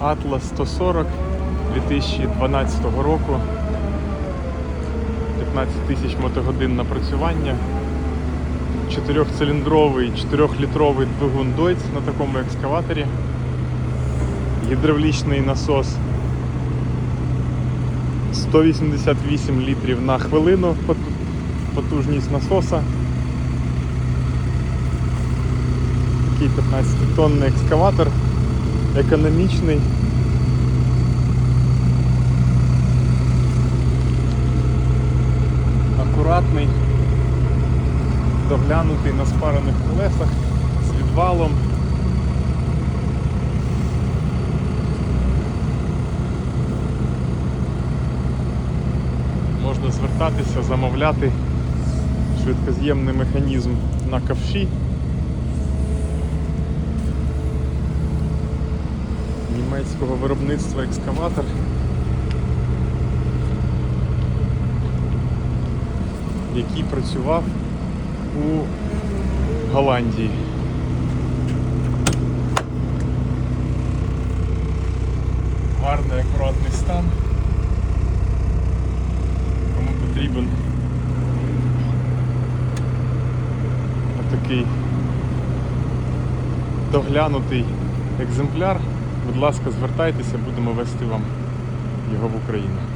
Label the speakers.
Speaker 1: Atlas 140 2012 року. 15 тисяч мотогодин напрацювання. Чотирьохциліндровий, 4-літровий двигун Deutz на такому екскаваторі. Гідравлічний насос 188 літрів на хвилину потужність насоса. Такий 15-тонний екскаватор, економічний. Акуратний, доглянутий на спарених колесах з відвалом. Можна звертатися, замовляти швидкоз'ємний механізм на ковші. Німецького виробництва екскаватор. який працював у Голландії. Гарний акуратний стан. Кому потрібен такий доглянутий екземпляр, будь ласка, звертайтеся, будемо вести вам його в Україну.